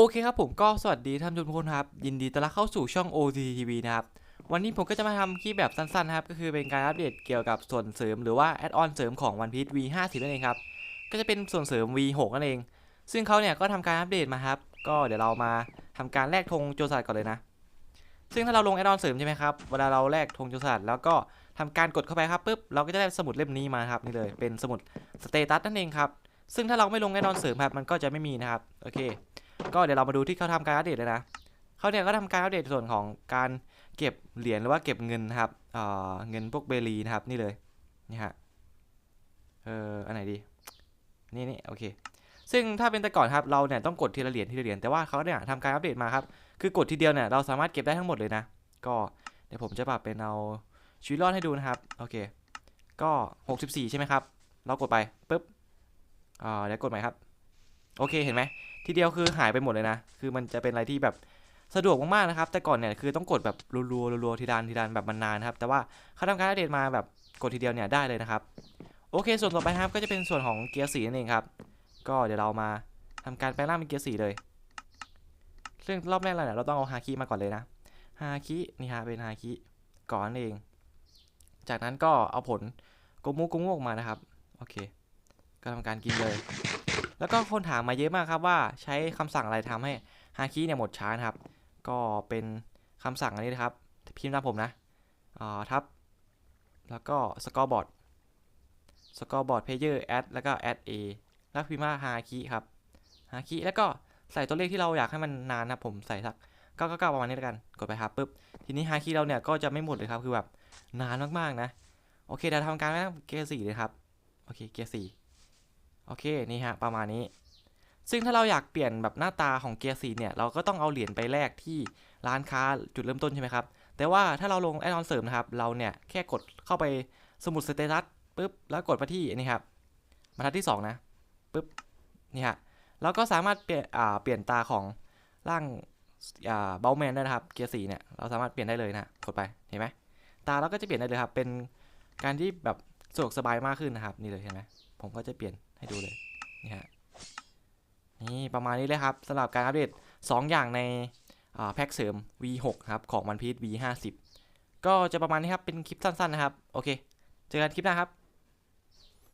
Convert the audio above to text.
โอเคครับผมก็สวัสดีท่านทุกคนครับ ยินดีต้อนรับเข้าสู่ช่อง OTTV นะครับ วันนี้ผมก็จะมาทำคลิปแบบสั้นๆครับ ก็คือเป็นการอัปเดตเกี่ยวกับส่วนเสริมหรือว่าแอดออนเสริมของ One Piece V50 นั่นเองครับ ก็จะเป็นส่วนเสริม V6 นั่นเอง ซึ่งเขาเนี่ยก็ทำการอัปเดตมาครับ ก็เดี๋ยวเรามาทำการแลกธงโจรสลัดก่อนเลยนะ ซึ่งถ้าเราลงแอดออนเสริมใช่ไหมครับ เวลาเราแลกธงโจรสลัดแล้วก็ทำการกดเข้าไปครับปุ๊บ เราก็จะได้สมุดเล่มนี้มาครับนี่เลย เป็นสมุดสเตตัสนั่นเองครับ ซึ่งถ้าเราไม่ลงแอดออนเสริมครับมันก็จะไม่มีนะครับ โอเค ก็เดี๋ยวเรามาดูที่เขาทำการอัปเดตเลยนะเขาเนี่ยก็ทำการอัปเดตส่วนของการเก็บเหรียญหรือว่าเก็บเงินนะครับเอ่อเงินพวกเบลีนะครับนี่เลยนี่ฮะเอออันไหนดีนี่นี่โอเค ซึ่งถ้าเป็นแต่ก่อนครับเราเนี่ยต้องกดทีละเหรียญทีละเหรียญแต่ว่าเขาเนี่ยทำการอัปเดตมาครับคือกดทีเดียวเนี่ยเราสามารถเก็บได้ทั้งหมดเลยนะ ก็เดี๋ยวผมจะปรับเป็นเอาชีวิตรอดให้ดูนะครับโอเค ก็ 64 ใช่ไหมครับ เรากดไปปุ๊บอ่าเดี๋ยวกดใหม่ครับ โอเคเห็นไหม ทีเดียวคือหายไปหมดเลยนะ คือมันจะเป็นอะไรที่แบบสะดวกมากๆนะครับ แต่ก่อนเนี่ยคือต้องกดแบบรัวๆรัวๆทีดานทีดานแบบมันนานนะครับ แต่ว่าเขาทำการอัปเดตมาแบบกดทีเดียวเนี่ยได้เลยนะครับ โอเค ส่วนต่อไปครับก็จะเป็นส่วนของเกียร์สีนั่นเองครับ ก็เดี๋ยวเรามาทำการแปลงร่างเป็นเกียร์สีเลย ซึ่งรอบแรกเราเนี่ยเราต้องเอาฮาคิมาก่อนเลยนะ ฮาคินี่ฮะเป็นฮาคิก่อนเอง จากนั้นก็เอาผลกุมูกุมูออกมานะครับ โอเค ก็ทำการกินเลย แล้วก็คนถามมาเยอะมากครับว่าใช้คำสั่งอะไรทำให้ฮาคิเนี่ยหมดช้านะครับ ก็เป็นคำสั่งอันนี้นะครับ พิมพ์ตามผมนะอ่าทับ แล้วก็สกอร์บอร์ดสกอร์บอร์ดเพเยอร์แอดแล้วก็แอดเอแล้วพิมพ์ว่าฮาคิครับฮาคิแล้วก็ใส่ตัวเลขที่เราอยากให้มันนานนะผมใส่สักเก้าเก้าประมาณนี้แล้วกัน กดไปครับปุ๊บ ทีนี้ฮาคิเราเนี่ยก็จะไม่หมดเลยครับ คือแบบนานมากๆนะ โอเคเดี๋ยวทำการแม่เกียร์สี่เลยครับ โอเค เกียร์สี่ โอเคนี่ฮะประมาณนี้ ซึ่งถ้าเราอยากเปลี่ยนแบบหน้าตาของเกียร์สีเนี่ยเราก็ต้องเอาเหรียญไปแลกที่ร้านค้าจุดเริ่มต้นใช่ไหมครับแต่ว่าถ้าเราลงแอดออนเสริมนะครับเราเนี่ยแค่กดเข้าไปสมุดสเตตัสปุ๊บแล้วกดไปที่นี่ครับบรรทัดที่ 2 นะปุ๊บนี่ฮะเราก็สามารถเปลี่ยนอ่าเปลี่ยนตาของร่างอ่าเบลแมนได้นะครับเกียร์สีเนี่ยเราสามารถเปลี่ยนได้เลยนะกดไปเห็นไหมตาเราก็จะเปลี่ยนได้เลยครับเป็นการที่แบบสะดวกสบายมากขึ้นนะครับนี่เลยเห็นไหม ผมก็จะเปลี่ยนให้ดูเลยนี่ฮะนี่ประมาณนี้เลยครับสำหรับการอัปเดต 2 อย่างในแพ็กเสริม V6 ครับของ One Piece V50 ก็จะประมาณนี้ครับเป็นคลิปสั้นๆนะครับ โอเค เจอกันคลิปหน้าครับ